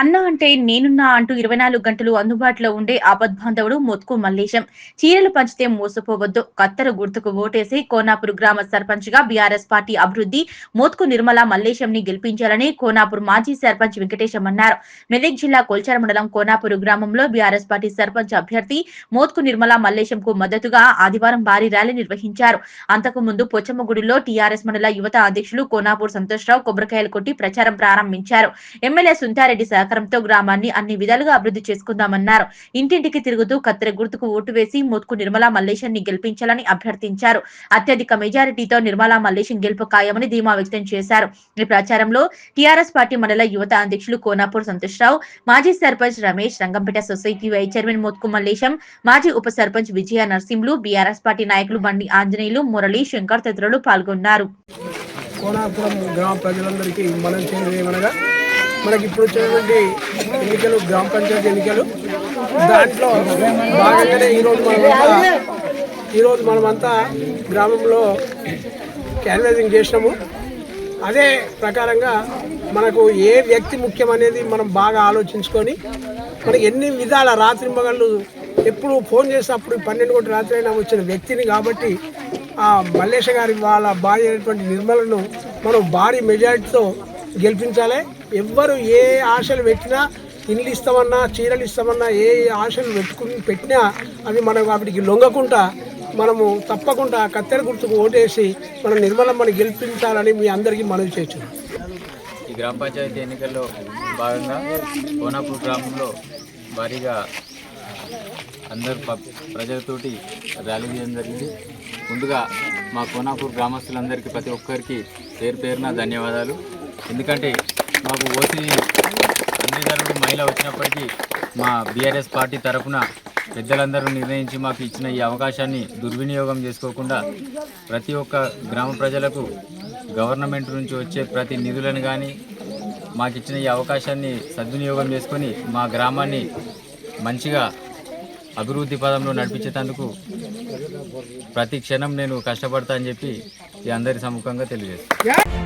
అన్న అంటే నేనున్నా అంటూ ఇరవై నాలుగు గంటలు అందుబాటులో ఉండే ఆపద్బాంధవుడు మొత్తుకు మల్లేశం. చీరలు పంచితే మోసపోవద్దు. కత్తెర గుర్తుకు ఓటేసి కోనాపూర్ గ్రామ సర్పంచ్గా బీఆర్ఎస్ పార్టీ అభివృద్ధి మోత్కు నిర్మల మల్లేశం ని గెలిపించాలని కోనాపూర్ మాజీ సర్పంచ్ వెంకటేశం అన్నారు. మెదక్ జిల్లా కొల్చార మండలం కోనాపూర్ గ్రామంలో బీఆర్ఎస్ పార్టీ సర్పంచ్ అభ్యర్థి మోత్కు నిర్మల మల్లేశం కు మద్దతుగా ఆదివారం భారీ ర్యాలీ నిర్వహించారు. అంతకు ముందు పొచ్చమ్మగుడిలో టీఆర్ఎస్ మండల యువత అధ్యక్షులు కోనాపూర్ సంతోష్రావు కొబ్బరికాయలు కొట్టి ప్రచారం ప్రారంభించారు. ఎమ్మెల్యే సుంతారెడ్డి సహకారంతో గ్రామాన్ని అన్ని విధాలుగా అభివృద్ధి చేసుకుందామన్నారు. ఇంటింటికి తిరుగుతూ కత్తెర గుర్తుకు ఓటు వేసి మోత్కు నిర్మలా మల్లేశాన్ని గెలిపించాలని అభ్యర్థించారు. అత్యధిక మెజారిటీతో నిర్మలా మల్లేశం గెలుపు ఖాయమని ధీమా వ్యక్తం చేశారు. ఈ ప్రచారంలో టీఆర్ఎస్ పార్టీ మండల యువత అధ్యక్షులు కోనాపూర్ సంతోష్రావు మాజీ sarpanch Ramesh Rangampet society vice chairman Mothku Mallesham మాజీ ఉప సర్పంచ్ విజయ నరసింహులు బీఆర్ఎస్ పార్టీ నాయకులు బండి ఆంజనేయులు మురళి శంకర్ తదితరులు పాల్గొన్నారు. కోనాపురం గ్రామ ప్రజలందరికీ మనం చేయడం ఏమనగా మనకి ఇప్పుడు వచ్చినటువంటి ఎన్నికలు గ్రామ పంచాయతీ ఎన్నికలు. దాంట్లో భాగంగానే ఈరోజు మనమంతా ఈరోజు మనమంతా గ్రామంలో క్యాన్వైజింగ్ చేసినాము. అదే ప్రకారంగా మనకు ఏ వ్యక్తి ముఖ్యం అనేది మనం బాగా ఆలోచించుకొని మనకి ఎన్ని విధాల రాత్రి మగళ్ళు ఎప్పుడు ఫోన్ చేసినప్పుడు పన్నెండు గంటల రాత్రి అయినా వచ్చిన వ్యక్తిని కాబట్టి ఆ మల్లేశ గారి వాళ్ళ భార్య అయినటువంటి నిర్మలను మనం భారీ మెజారిటీతో గెలిపించాలి. ఎవ్వరు ఏ ఆశలు పెట్టినా ఇల్లు ఇస్తామన్నా చీరలు ఇస్తామన్నా ఏ ఆశలు పెట్టుకుని పెట్టినా అవి మనం వాటికి లొంగకుండా మనము తప్పకుండా కత్తెర గుర్తుకు ఓటేసి మనం నిర్మలమ్మని గెలిపించాలని మీ అందరికీ మనవి చేయొచ్చు ఈ గ్రామ పంచాయతీ ఎన్నికల్లో భాగంగా కోనాపూర్ గ్రామంలో భారీగా అందరు ప్రజలతోటి ర్యాలీ చేయడం జరిగింది. ముందుగా మా కోనాపూర్ గ్రామస్తులందరికీ ప్రతి ఒక్కరికి పేరు పేరున ధన్యవాదాలు. ఎందుకంటే మాకు ఓసీ అన్నిధరుడు మహిళ వచ్చినప్పటికీ మా బీఆర్ఎస్ పార్టీ తరఫున పెద్దలందరూ నిర్ణయించి మాకు ఇచ్చిన ఈ అవకాశాన్ని దుర్వినియోగం చేసుకోకుండా ప్రతి ఒక్క గ్రామ ప్రజలకు గవర్నమెంట్ నుంచి వచ్చే ప్రతి నిధులను కానీ మాకు ఇచ్చిన ఈ అవకాశాన్ని సద్వినియోగం చేసుకొని మా గ్రామాన్ని మంచిగా అభివృద్ధి పదంలో నడిపించేటందుకు ప్రతి క్షణం నేను కష్టపడతా అని చెప్పి ఈ అందరి సముఖంగా తెలియజేస్తాను